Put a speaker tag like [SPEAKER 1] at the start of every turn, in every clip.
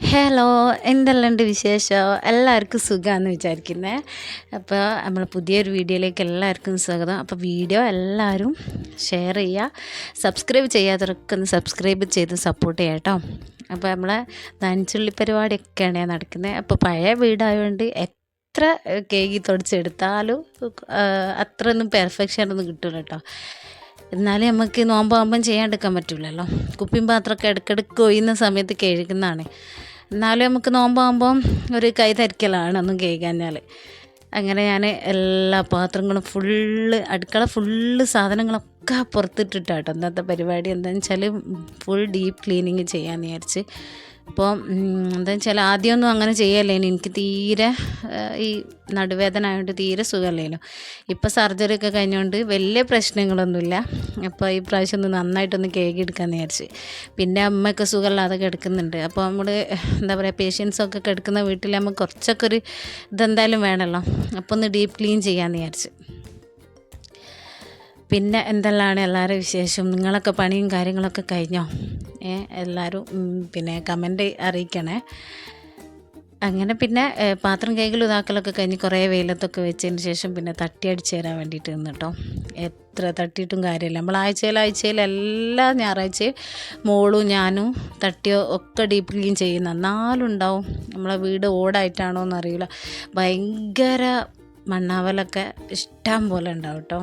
[SPEAKER 1] Hello എന്തെല്ലാമുണ്ട് വിശേഷം? എല്ലാവർക്കും സുഖമാണെന്ന് വിചാരിക്കുന്നത് അപ്പോൾ നമ്മൾ പുതിയൊരു വീഡിയോയിലേക്ക് എല്ലാവർക്കും സ്വാഗതം. അപ്പോൾ വീഡിയോ എല്ലാവരും ഷെയർ ചെയ്യുക സബ്സ്ക്രൈബ് ചെയ്യാത്തവർക്ക് ഒന്ന് സബ്സ്ക്രൈബ് ചെയ്ത് സപ്പോർട്ട് ചെയ്യാം കേട്ടോ അപ്പോൾ നമ്മളെ നനച്ചുള്ളി പരിപാടിയൊക്കെയാണ് നടക്കുന്നത് അപ്പോൾ പഴയ വീടായതുകൊണ്ട് എത്ര കേക്ക് തുടച്ചെടുത്താലും അത്രയൊന്നും പെർഫെക്ഷൻ ഒന്നും കിട്ടില്ല കേട്ടോ എന്നാലും നമുക്ക് നോമ്പാകുമ്പം ചെയ്യാണ്ടിരിക്കാൻ പറ്റില്ലല്ലോ കുപ്പിയും പാത്രമൊക്കെ ഇടയ്ക്കിടയ്ക്ക് ഒഴിയുന്ന സമയത്ത് കഴുകുന്നതാണ്. എന്നാലും നമുക്ക് നോമ്പാകുമ്പം ഒരു കൈ തരിക്കലാണ് ഒന്നും കേൾക്കാഞ്ഞാൽ. അങ്ങനെ ഞാൻ എല്ലാ പാത്രങ്ങളും ഫുള്ള് അടുക്കള ഫുള്ള് സാധനങ്ങളൊക്കെ പുറത്തിട്ടിട്ടാട്ടോ. ഇന്നത്തെ പരിപാടി എന്താണെന്ന് വെച്ചാൽ ഫുൾ ഡീപ്പ് ക്ലീനിങ് ചെയ്യാമെന്ന് വിചാരിച്ച്. അപ്പോൾ എന്താ വെച്ചാൽ ആദ്യമൊന്നും അങ്ങനെ ചെയ്യല്ലേ എനിക്ക് തീരെ ഈ നടുവേദന ആയതുകൊണ്ട് തീരെ സുഖമല്ലേനു ഇപ്പോൾ സർജറി ഒക്കെ കഴിഞ്ഞുകൊണ്ട് വലിയ പ്രശ്നങ്ങളൊന്നുമില്ല അപ്പോൾ ഈ പ്രാവശ്യം ഒന്ന് നന്നായിട്ടൊന്ന് കേക്ക് എടുക്കാമെന്ന് വിചാരിച്ച്. പിന്നെ അമ്മയൊക്കെ സുഖമില്ലാതെ കിടക്കുന്നുണ്ട്. അപ്പോൾ നമ്മൾ എന്താ പറയുക പേഷ്യൻസൊക്കെ കിടക്കുന്ന വീട്ടിൽ നമുക്ക് കുറച്ചൊക്കെ ഒരു ഇതെന്തായാലും വേണമല്ലോ അപ്പോൾ ഒന്ന് ഡീപ്പ് ക്ലീൻ ചെയ്യാമെന്ന് വിചാരിച്ച്. പിന്നെ എന്തെല്ലാമാണ് എല്ലാവരും വിശേഷം? നിങ്ങളൊക്കെ പണിയും കാര്യങ്ങളൊക്കെ കഴിഞ്ഞോ? ഏ എല്ലാവരും പിന്നെ കമന്റ് അറിയിക്കണേ. അങ്ങനെ പിന്നെ പാത്രം കൈകളും ഇതാക്കലൊക്കെ കഴിഞ്ഞ് കുറേ വെയിലത്തൊക്കെ വെച്ചതിന് ശേഷം പിന്നെ തട്ടി അടിച്ച് തരാൻ വേണ്ടിയിട്ട് നിന്നിട്ടോ എത്ര തട്ടിയിട്ടും കാര്യമില്ല. നമ്മൾ ആഴ്ചയിൽ ആഴ്ചയിൽ എല്ലാ ഞായറാഴ്ചയും മോളും ഞാനും തട്ടിയോ ഒക്കെ ഡീപ്പ് ക്ലീൻ ചെയ്യുന്ന. നാലുണ്ടാവും നമ്മളെ വീട് ഓടായിട്ടാണോ എന്നറിയില്ല ഭയങ്കര മണ്ണാവലൊക്കെ ഇഷ്ടം പോലെ ഉണ്ടാവും കേട്ടോ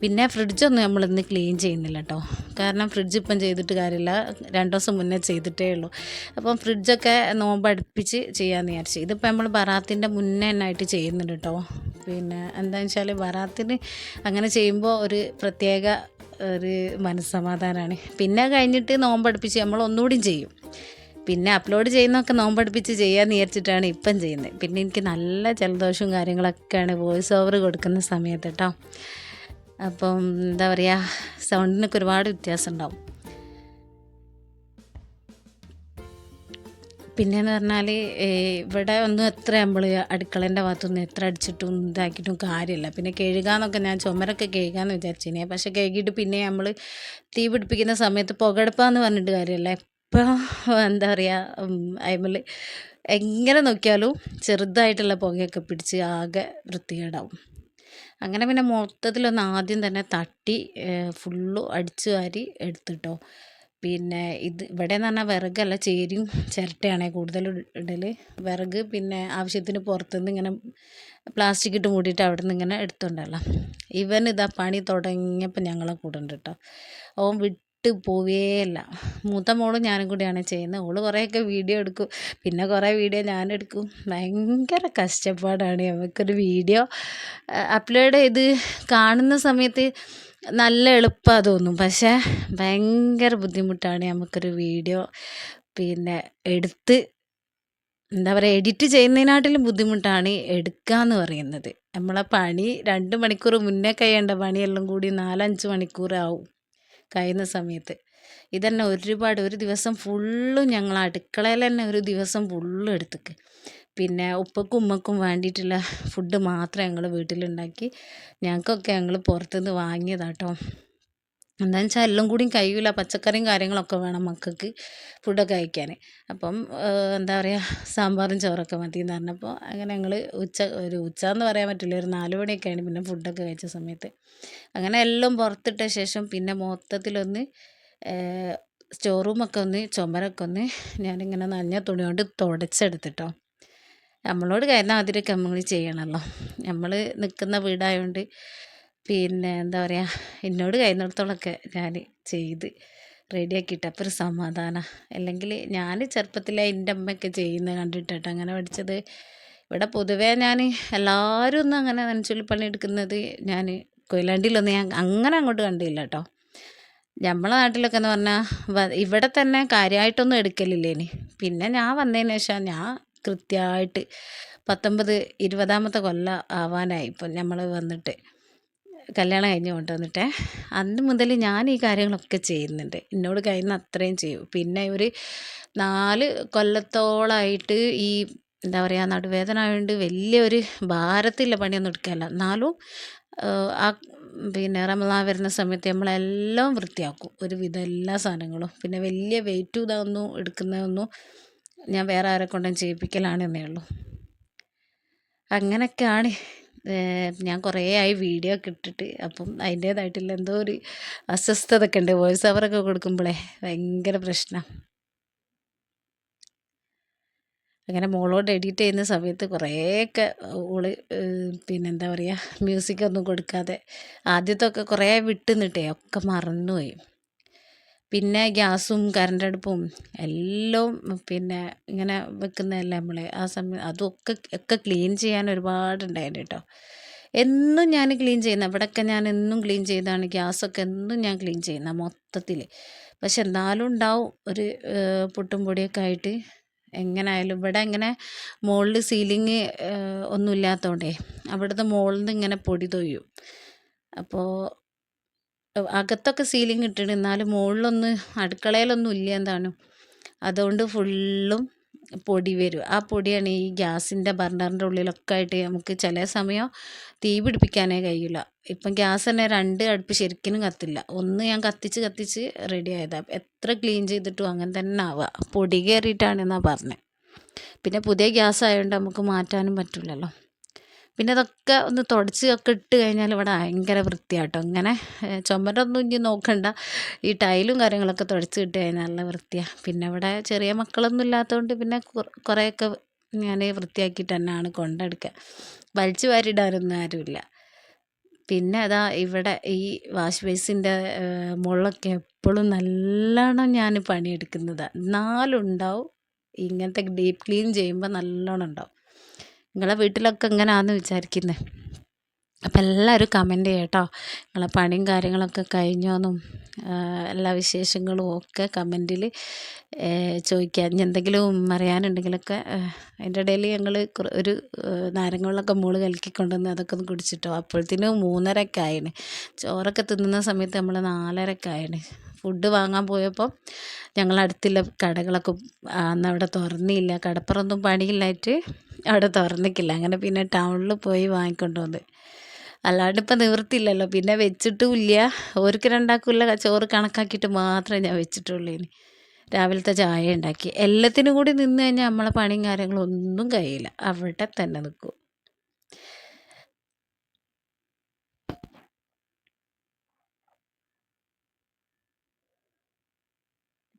[SPEAKER 1] പിന്നെ ഫ്രിഡ്ജൊന്നും നമ്മളിന്ന് ക്ലീൻ ചെയ്യുന്നില്ല കേട്ടോ. കാരണം ഫ്രിഡ്ജ് ഇപ്പം ചെയ്തിട്ട് കാര്യമില്ല. രണ്ട് ദിവസം മുന്നേ ചെയ്തിട്ടേ ഉള്ളൂ. അപ്പം ഫ്രിഡ്ജൊക്കെ നോമ്പ് അടുപ്പിച്ച് ചെയ്യാമെന്ന് വിചാരിച്ചു. ഇതിപ്പോൾ നമ്മൾ ബറാത്തിന്റെ മുന്നേ ആയിട്ട് ചെയ്യുന്നുണ്ട് കേട്ടോ. പിന്നെ എന്താണെന്ന് വെച്ചാൽ ബറാത്തിന് അങ്ങനെ ചെയ്യുമ്പോൾ ഒരു പ്രത്യേക ഒരു മനസ്സമാധാനമാണ് പിന്നെ കഴിഞ്ഞിട്ട് നോമ്പടുപ്പിച്ച് നമ്മൾ ഒന്നുകൂടി ചെയ്യും. പിന്നെ അപ്ലോഡ് ചെയ്യുന്നതൊക്കെ നോമ്പടുപ്പിച്ച് ചെയ്യാമെന്ന് വിചാരിച്ചിട്ടാണ് ഇപ്പം ചെയ്യുന്നത്. പിന്നെ എനിക്ക് നല്ല ജലദോഷവും കാര്യങ്ങളൊക്കെയാണ് വോയിസ് ഓവർ കൊടുക്കുന്ന സമയത്ത് കേട്ടോ. അപ്പം എന്താ പറയുക സൗണ്ടിനൊക്കെ ഒരുപാട് വ്യത്യാസം ഉണ്ടാവും പിന്നെയെന്ന് പറഞ്ഞാൽ ഇവിടെ ഒന്നും എത്ര നമ്മൾ അടുക്കളേന്റെ ഭാഗത്തൊന്നും എത്ര അടിച്ചിട്ടും ഇതാക്കിയിട്ടും കാര്യമില്ല പിന്നെ കഴുകാന്നൊക്കെ ഞാൻ ചുമരൊക്കെ കഴുകാമെന്ന് വിചാരിച്ചിനെ. പക്ഷെ കഴുകിയിട്ട് പിന്നെ നമ്മൾ തീ പിടിപ്പിക്കുന്ന സമയത്ത് പുകടുപ്പാന്ന് പറഞ്ഞിട്ട് കാര്യമല്ല എപ്പോൾ എന്താ പറയുക അയിമൽ എങ്ങനെ നോക്കിയാലും ചെറുതായിട്ടുള്ള പുകയൊക്കെ പിടിച്ച് ആകെ വൃത്തികേടാവും. അങ്ങനെ പിന്നെ മൊത്തത്തിലൊന്ന് ആദ്യം തന്നെ തട്ടി ഫുള്ള് അടിച്ചു വാരി എടുത്തിട്ടോ. പിന്നെ ഇത് ഇവിടെ എന്ന് പറഞ്ഞാൽ വിറകല്ല ചേരിയും ചിരട്ടയാണ് കൂടുതൽ ഇടൽ വിറക് പിന്നെ ആവശ്യത്തിന് പുറത്തുനിന്ന് ഇങ്ങനെ പ്ലാസ്റ്റിക് ഇട്ട് മൂടിയിട്ട് അവിടെ നിന്ന് ഇങ്ങനെ എടുത്തുണ്ടല്ലോ ഇവൻ ഇതാ പണി തുടങ്ങിയപ്പോൾ ഞങ്ങളെ കൂടെ ഉണ്ട് കേട്ടോ അവൻ വിട്ട് പോവേയില്ല മൂത്ത മോളും ഞാനും കൂടിയാണ് ചെയ്യുന്നത്. ഓൾ കുറേയൊക്കെ വീഡിയോ എടുക്കും. പിന്നെ കുറേ വീഡിയോ ഞാനെടുക്കും ഭയങ്കര കഷ്ടപ്പാടാണ്. നമുക്കൊരു വീഡിയോ അപ്ലോഡ് ചെയ്ത് കാണുന്ന സമയത്ത് നല്ല എളുപ്പമാണ് തോന്നും. പക്ഷേ ഭയങ്കര ബുദ്ധിമുട്ടാണ് നമുക്കൊരു വീഡിയോ പിന്നെ എടുത്ത് എന്താ പറയുക എഡിറ്റ് ചെയ്യുന്നതിനാട്ടിലും ബുദ്ധിമുട്ടാണ് എടുക്കുക എന്ന് പറയുന്നത്. നമ്മളെ പണി രണ്ട് മണിക്കൂർ മുന്നേ കഴിയേണ്ട പണിയെല്ലാം കൂടി നാലഞ്ച് മണിക്കൂർ ആവും കഴിയുന്ന സമയത്ത്. ഇതന്നെ ഒരുപാട് ഒരു ദിവസം ഫുള്ളും ഞങ്ങൾ അടുക്കളയിൽ തന്നെ ഒരു ദിവസം ഫുള്ളും എടുത്തേക്ക്. പിന്നെ ഉപ്പക്കും ഉമ്മക്കും വേണ്ടിയിട്ടുള്ള ഫുഡ് മാത്രം ഞങ്ങൾ വീട്ടിലുണ്ടാക്കി. ഞങ്ങൾക്കൊക്കെ ഞങ്ങൾ പുറത്തുനിന്ന് വാങ്ങിയതാട്ടോ. എന്താണെന്ന് വെച്ചാൽ എല്ലാം കൂടിയും കഴിയില്ല പച്ചക്കറിയും കാര്യങ്ങളൊക്കെ വേണം മക്കൾക്ക് ഫുഡൊക്കെ കഴിക്കാൻ അപ്പം എന്താ പറയുക സാമ്പാറും ചോറൊക്കെ മതി എന്ന് പറഞ്ഞപ്പോൾ അങ്ങനെ ഞങ്ങൾ ഉച്ച ഒരു ഉച്ച എന്ന് പറയാൻ പറ്റില്ല ഒരു നാല് മണിയൊക്കെയാണ് പിന്നെ ഫുഡൊക്കെ കഴിച്ച സമയത്ത്. അങ്ങനെ എല്ലാം പുറത്തിട്ട ശേഷം പിന്നെ മൊത്തത്തിലൊന്ന് സ്റ്റോർ റൂമൊക്കെ ഒന്ന് ചുമരൊക്കെ ഒന്ന് ഞാനിങ്ങനെ നനഞ്ഞ തുണി കൊണ്ട് തുടച്ചെടുത്തിട്ടോ. നമ്മളോട് കയറുന്ന അതിരൊക്കെ നമ്മൾ ചെയ്യണമല്ലോ നമ്മൾ നിൽക്കുന്ന വീടായതുകൊണ്ട് പിന്നെ എന്താ പറയുക എന്നോട് കഴിയുന്നിടത്തോളമൊക്കെ ഞാൻ ചെയ്ത് റെഡിയാക്കിയിട്ട്. അപ്പോൾ ഒരു സമാധാനം. അല്ലെങ്കിൽ ഞാൻ ചെറുപ്പത്തിലെ എന്റെ അമ്മയൊക്കെ ചെയ്യുന്ന കണ്ടിട്ടോ അങ്ങനെ പഠിച്ചത്. ഇവിടെ പൊതുവേ ഞാൻ എല്ലാവരും ഒന്നും അങ്ങനെ പണി എടുക്കുന്നത് ഞാൻ കൊയിലാണ്ടിയിലൊന്നും ഞാൻ അങ്ങനെ അങ്ങോട്ട് കണ്ടില്ല കേട്ടോ നമ്മളെ നാട്ടിലൊക്കെ എന്ന് പറഞ്ഞാൽ ഇവിടെ തന്നെ കാര്യമായിട്ടൊന്നും എടുക്കലില്ലേനി. പിന്നെ ഞാൻ വന്നതിന് ശേഷം ഞാൻ കൃത്യമായിട്ട് പത്തൊമ്പത് ഇരുപതാമത്തെ കൊല്ലം ആവാനായി. ഇപ്പം നമ്മൾ വന്നിട്ട്. കല്യാണം കഴിഞ്ഞ് കൊണ്ടുവന്നിട്ട്. അന്ന് മുതൽ ഞാൻ ഈ കാര്യങ്ങളൊക്കെ ചെയ്യുന്നുണ്ട്. എന്നോട് കഴിയുന്ന അത്രയും ചെയ്യും. പിന്നെ ഒരു നാല് കൊല്ലത്തോളമായിട്ട് ഈ എന്താ പറയുക നടുവേദന ആയതുകൊണ്ട് വലിയൊരു ഭാരത്തില്ല പണിയൊന്നും എടുക്കാനല്ല. എന്നാലും ആ പിന്നെ റമദാൻ വരുന്ന സമയത്ത് നമ്മളെല്ലാം വൃത്തിയാക്കും. ഒരുവിധം എല്ലാ സാധനങ്ങളും. പിന്നെ വലിയ വെയിറ്റ് ഇതൊന്നും എടുക്കുന്നതൊന്നും ഞാൻ വേറെ ആരെ കൊണ്ടും ചെയ്യിപ്പിക്കലാണെന്നേ ഉള്ളൂ. അങ്ങനെയൊക്കെയാണ് ഞാൻ കുറേ ആയി വീഡിയോ ഒക്കെ ഇട്ടിട്ട്. അപ്പം അതിന്റേതായിട്ടുള്ള എന്തോ ഒരു അസ്വസ്ഥത ഒക്കെ ഉണ്ട് വോയിസ് ഓവറൊക്കെ കൊടുക്കുമ്പോഴേ ഭയങ്കര പ്രശ്നം. അങ്ങനെ മോളോട് എഡിറ്റ് ചെയ്യുന്ന സമയത്ത് കുറേയൊക്കെ ഓൾ പിന്നെ എന്താ പറയുക മ്യൂസിക്കൊന്നും കൊടുക്കാതെ ആദ്യത്തൊക്കെ കുറേ വിട്ട് നിട്ടേ ഒക്കെ മറന്നുപോയി. പിന്നെ ഗ്യാസും കറണ്ട് അടുപ്പും എല്ലാം പിന്നെ ഇങ്ങനെ വെക്കുന്നതല്ലേ നമ്മൾ ആ സമയം അതൊക്കെ ഒക്കെ ക്ലീൻ ചെയ്യാൻ ഒരുപാടുണ്ടായിരുന്നു കേട്ടോ എന്നും ഞാൻ ക്ലീൻ ചെയ്യുന്ന ഇവിടെയൊക്കെ ഞാൻ എന്നും ക്ലീൻ ചെയ്താണ് ഗ്യാസൊക്കെ എന്നും ഞാൻ ക്ലീൻ ചെയ്യുന്ന മൊത്തത്തിൽ പക്ഷെ എന്നാലും ഉണ്ടാവും ഒരു പുട്ടും പൊടിയൊക്കെ ആയിട്ട്. എങ്ങനായാലും ഇവിടെ ഇങ്ങനെ മുകളിൽ സീലിങ് ഒന്നുമില്ലാത്തതുകൊണ്ടേ അവിടുത്തെ മുകളിൽ നിന്ന് ഇങ്ങനെ പൊടി തൊയ്യും. അപ്പോൾ അകത്തൊക്കെ സീലിംഗ് ഇട്ടിട്ട് എന്നാലും മുകളിലൊന്ന് അടുക്കളയിലൊന്നും ഇല്ല എന്താണ്. അതുകൊണ്ട് ഫുള്ളും പൊടി വരും. ആ പൊടിയാണ് ഈ ഗ്യാസിന്റെ ബർണറിന്റെ ഉള്ളിലൊക്കെ ആയിട്ട് നമുക്ക് ചില സമയം തീ പിടിപ്പിക്കാനേ കഴിയില്ല. ഇപ്പം ഗ്യാസ് തന്നെ രണ്ട് അടുപ്പ് ശരിക്കും കത്തില്ല. ഒന്ന് ഞാൻ കത്തിച്ച് കത്തിച്ച് റെഡി ആയതാണ് എത്ര ക്ലീൻ ചെയ്തിട്ടും അങ്ങനെ തന്നെ ആവുക പൊടി കയറിയിട്ടാണെന്നാണ് പറഞ്ഞത് പിന്നെ പുതിയ ഗ്യാസ് ആയതുകൊണ്ട് നമുക്ക് മാറ്റാനും പറ്റില്ലല്ലോ പിന്നെ അതൊക്കെ ഒന്ന് തുടച്ച് ഒക്കെ ഇട്ട് കഴിഞ്ഞാൽ ഇവിടെ ഭയങ്കര വൃത്തിയാട്ടോ. ഇങ്ങനെ ചുമരൊന്നും ഇനി നോക്കണ്ട. ഈ ടൈലും കാര്യങ്ങളൊക്കെ തുടച്ച് ഇട്ട് കഴിഞ്ഞാൽ നല്ല വൃത്തിയാണ് പിന്നെ ഇവിടെ ചെറിയ മക്കളൊന്നും ഇല്ലാത്തതുകൊണ്ട് പിന്നെ കുറേയൊക്കെ ഞാൻ വൃത്തിയാക്കിയിട്ട് തന്നെയാണ് കൊണ്ടെടുക്കുക വലിച്ചു വാരിടാനൊന്നും ആരുമില്ല. പിന്നെ അതാ ഇവിടെ ഈ വാഷ് ബേസിന്റെ മുള്ളൊക്കെ എപ്പോഴും നല്ലോണം ഞാൻ പണിയെടുക്കുന്നതാണ് എന്നാലും ഇങ്ങനത്തെ ഡീപ്പ് ക്ലീൻ ചെയ്യുമ്പോൾ നല്ലോണം ഉണ്ടാവും. നിങ്ങളെ വീട്ടിലൊക്കെ എങ്ങനെയാണെന്ന് വിചാരിക്കുന്നത് അപ്പം എല്ലാവരും കമന്റ് ചെയ്യട്ടോ. നിങ്ങളെ പണിയും കാര്യങ്ങളൊക്കെ കഴിഞ്ഞോന്നും എല്ലാ വിശേഷങ്ങളും ഒക്കെ കമന്റിൽ ചോദിക്കുക ഇനി എന്തെങ്കിലും അറിയാനുണ്ടെങ്കിലൊക്കെ അതിന്റെ ഇടയിൽ ഞങ്ങൾ ഒരു നാരങ്ങ മോൾ കലക്കി കൊണ്ടുവന്ന് അതൊക്കെ ഒന്ന് കുടിച്ചിട്ടോ. അപ്പോഴത്തേനും മൂന്നരക്കായണ്. ചോറൊക്കെ തിന്നുന്ന സമയത്ത് നമ്മൾ നാലരക്കായണ്. ഫുഡ് വാങ്ങാൻ പോയപ്പോൾ ഞങ്ങൾ അടുത്തുള്ള കടകളൊക്കെ അന്ന് അവിടെ തുറന്നില്ല. കടപ്പുറമൊന്നും പണിയില്ലായിട്ട് അവിടെ തുറന്നിക്കില്ല അങ്ങനെ പിന്നെ ടൗണിൽ പോയി വാങ്ങിക്കൊണ്ട് വന്ന്. അല്ലാണ്ട് ഇപ്പം നിവൃത്തിയില്ലല്ലോ. പിന്നെ വെച്ചിട്ടും ഇല്ല ഓർക്ക് രണ്ടാക്കില്ല ചോറ് കണക്കാക്കിയിട്ട് മാത്രമേ ഞാൻ വെച്ചിട്ടുള്ളൂ ഇനി. രാവിലത്തെ ചായ ഉണ്ടാക്കി. എല്ലാത്തിനും കൂടി നിന്ന് കഴിഞ്ഞാൽ നമ്മളെ പണിയും കാര്യങ്ങളും ഒന്നും കഴിയില്ല. അവിടെ തന്നെ നിൽക്കും.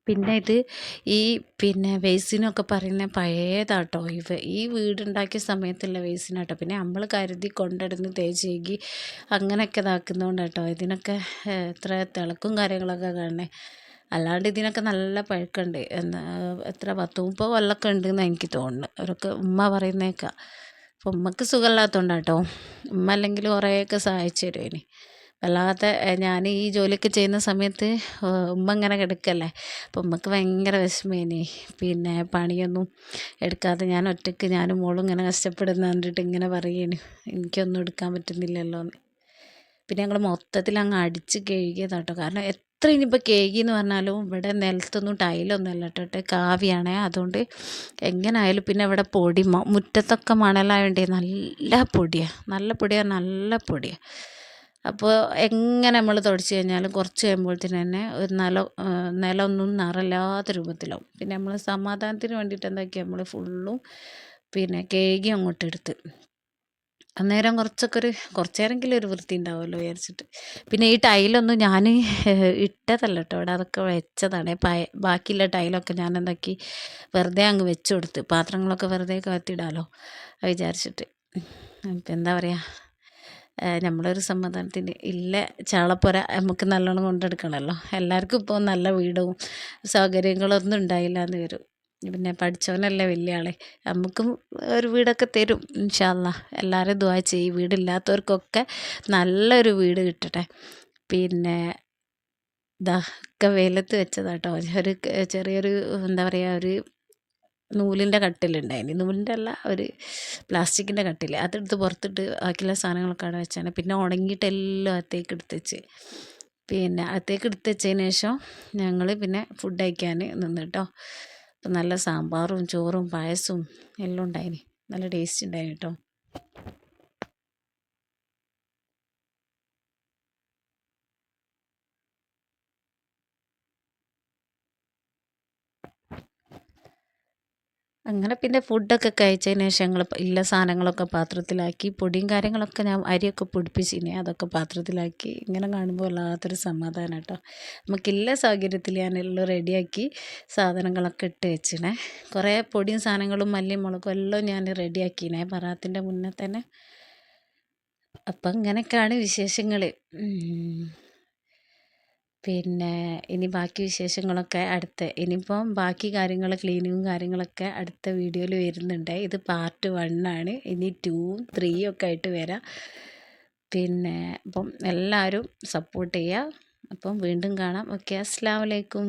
[SPEAKER 1] പിന്നെ ഇത് ഈ പിന്നെ വേസിനൊക്കെ പറയുന്ന പഴയതാട്ടോ. ഇവ ഈ വീടുണ്ടാക്കിയ സമയത്തുള്ള വേസിനാട്ടോ. പിന്നെ നമ്മൾ കരുതി കൊണ്ടിടുന്ന് തേച്ചേകി അങ്ങനെയൊക്കെ ഇതാക്കുന്നതുകൊണ്ടാട്ടോ ഇതിനൊക്കെ എത്ര തിളക്കും കാര്യങ്ങളൊക്കെ കാണണേ അല്ലാണ്ട് ഇതിനൊക്കെ നല്ല പഴക്കമുണ്ട് എന്താ എത്ര പത്ത് മുപ്പത് കൊല്ലമൊക്കെ ഉണ്ടെന്ന് എനിക്ക് തോന്നുന്നു. അവരൊക്കെ ഉമ്മ പറയുന്നേക്കാം. അപ്പോൾ ഉമ്മക്ക് സുഖമില്ലാത്തതുകൊണ്ടാട്ടോ ഉമ്മ അല്ലെങ്കിൽ കുറേയൊക്കെ സഹായിച്ചു തരുമേനി വല്ലാത്ത ഞാൻ ഈ ജോലിയൊക്കെ ചെയ്യുന്ന സമയത്ത് ഉമ്മ ഇങ്ങനെ കിടക്കല്ലേ. അപ്പം ഉമ്മക്ക് ഭയങ്കര വിഷമേനി. പിന്നെ പണിയൊന്നും എടുക്കാതെ ഞാൻ ഒറ്റയ്ക്ക് ഞാനും മോളും ഇങ്ങനെ കഷ്ടപ്പെടുന്ന കണ്ടിട്ട് ഇങ്ങനെ പറയണു എനിക്കൊന്നും എടുക്കാൻ പറ്റുന്നില്ലല്ലോ എന്ന്. പിന്നെ ഞങ്ങൾ മൊത്തത്തിൽ അങ്ങ് അടിച്ച് കഴുകിയതാട്ടോ. കാരണം എത്ര ഇനിയിപ്പോൾ കേകി എന്ന് പറഞ്ഞാലും ഇവിടെ നിലത്തൊന്നും ടൈലൊന്നും അല്ല കേട്ടോ. കാവിയാണ്. അതുകൊണ്ട് എങ്ങനായാലും പിന്നെ ഇവിടെ പൊടി മുറ്റത്തൊക്കെ മണലായോണ്ടേ നല്ല പൊടിയാണ് നല്ല പൊടിയാണ് നല്ല പൊടിയാണ് അപ്പോൾ എങ്ങനെ നമ്മൾ തുടച്ച് കഴിഞ്ഞാലും കുറച്ച് കഴിയുമ്പോഴത്തേന് തന്നെ ഒരു നില നിലമൊന്നും നിറയില്ലാത്ത രൂപത്തിലാവും. പിന്നെ നമ്മൾ സമാധാനത്തിന് വേണ്ടിയിട്ട് എന്താക്കി നമ്മൾ ഫുള്ളും പിന്നെ കേകി അങ്ങോട്ട് എടുത്ത്. അന്നേരം കുറച്ചൊക്കെ ഒരു കുറച്ചേരെങ്കിലും ഒരു വൃത്തി ഉണ്ടാവുമല്ലോ വിചാരിച്ചിട്ട്. പിന്നെ ഈ ടൈലൊന്നും ഞാൻ ഇട്ടതല്ല കേട്ടോ. ഇവിടെ അതൊക്കെ വെച്ചതാണ്. ബാക്കിയുള്ള ടൈലൊക്കെ ഞാൻ എന്താക്കി വെറുതെ അങ്ങ് വെച്ചു കൊടുത്ത്. പാത്രങ്ങളൊക്കെ വെറുതെ കത്തിയിടാമല്ലോ വിചാരിച്ചിട്ട്. ഇപ്പം എന്താ പറയുക നമ്മളൊരു സമാധാനത്തിന് ഇല്ല ചാളപ്പുര നമുക്ക് നല്ലോണം കൊണ്ടെടുക്കണമല്ലോ. എല്ലാവർക്കും ഇപ്പോൾ നല്ല വീടും സൗകര്യങ്ങളൊന്നും ഉണ്ടായില്ല എന്ന് വരും. പിന്നെ പഠിച്ചവനല്ലേ വലിയ ആളെ. നമുക്കും ഒരു വീടൊക്കെ തരും ഇൻഷാല്ല എല്ലാവരും ദുആ ചെയ്യും. വീടില്ലാത്തവർക്കൊക്കെ നല്ലൊരു വീട് കിട്ടട്ടെ. പിന്നെ ഇതാ ഒക്കെ വെയിലത്ത് വെച്ചതാട്ടോ. ഒരു ചെറിയൊരു എന്താ പറയുക ഒരു നൂലിന്റെ കട്ടിലുണ്ടായിന്. നൂലിന്റെ അല്ല ഒരു പ്ലാസ്റ്റിക്കിന്റെ കട്ടിൽ അതെടുത്ത് പുറത്തിട്ട് ബാക്കിയുള്ള സാധനങ്ങളൊക്കെ അവിടെ വെച്ചാണ്. പിന്നെ ഉണങ്ങിയിട്ട് എല്ലാം അകത്തേക്ക് എടുത്ത് വെച്ച് പിന്നെ അകത്തേക്ക് എടുത്ത് വെച്ചതിന് ശേഷം ഞങ്ങൾ പിന്നെ ഫുഡ് കഴിക്കാൻ നിന്ന് കേട്ടോ അപ്പം നല്ല സാമ്പാറും ചോറും പായസവും എല്ലാം ഉണ്ടായിന്. നല്ല ടേസ്റ്റ് ഉണ്ടായിന് കേട്ടോ. അങ്ങനെ പിന്നെ ഫുഡൊക്കെ കഴിച്ചതിന് ശേഷം ഞങ്ങൾ ഇല്ല സാധനങ്ങളൊക്കെ പാത്രത്തിലാക്കി പൊടിയും കാര്യങ്ങളൊക്കെ ഞാൻ അരിയൊക്കെ പൊടിപ്പിച്ചിനെ അതൊക്കെ പാത്രത്തിലാക്കി. ഇങ്ങനെ കാണുമ്പോൾ വല്ലാത്തൊരു സമാധാനം കേട്ടോ നമുക്കില്ല സൗകര്യത്തിൽ ഞാനെല്ലാം റെഡിയാക്കി സാധനങ്ങളൊക്കെ ഇട്ട് വെച്ചിനെ. കുറേ പൊടിയും സാധനങ്ങളും മല്ലിയും മുളകും എല്ലാം ഞാൻ റെഡിയാക്കിനെ പറാത്തിന്റെ മുന്നേ തന്നെ. അപ്പം ഇങ്ങനെയൊക്കെയാണ് വിശേഷങ്ങൾ പിന്നെ ഇനി ബാക്കി വിശേഷങ്ങളൊക്കെ അടുത്ത. ഇനിയിപ്പം ബാക്കി കാര്യങ്ങൾ ക്ലീനിങ്ങും കാര്യങ്ങളൊക്കെ അടുത്ത വീഡിയോയിൽ വരുന്നുണ്ട്. ഇത് പാർട്ട് ആണ്. ഇനി ടൂവും ത്രീയും ഒക്കെ ആയിട്ട് വരാം. പിന്നെ അപ്പം എല്ലാവരും സപ്പോർട്ട് ചെയ്യുക അപ്പം വീണ്ടും കാണാം. ഓക്കെ അസ്സാം വലൈക്കും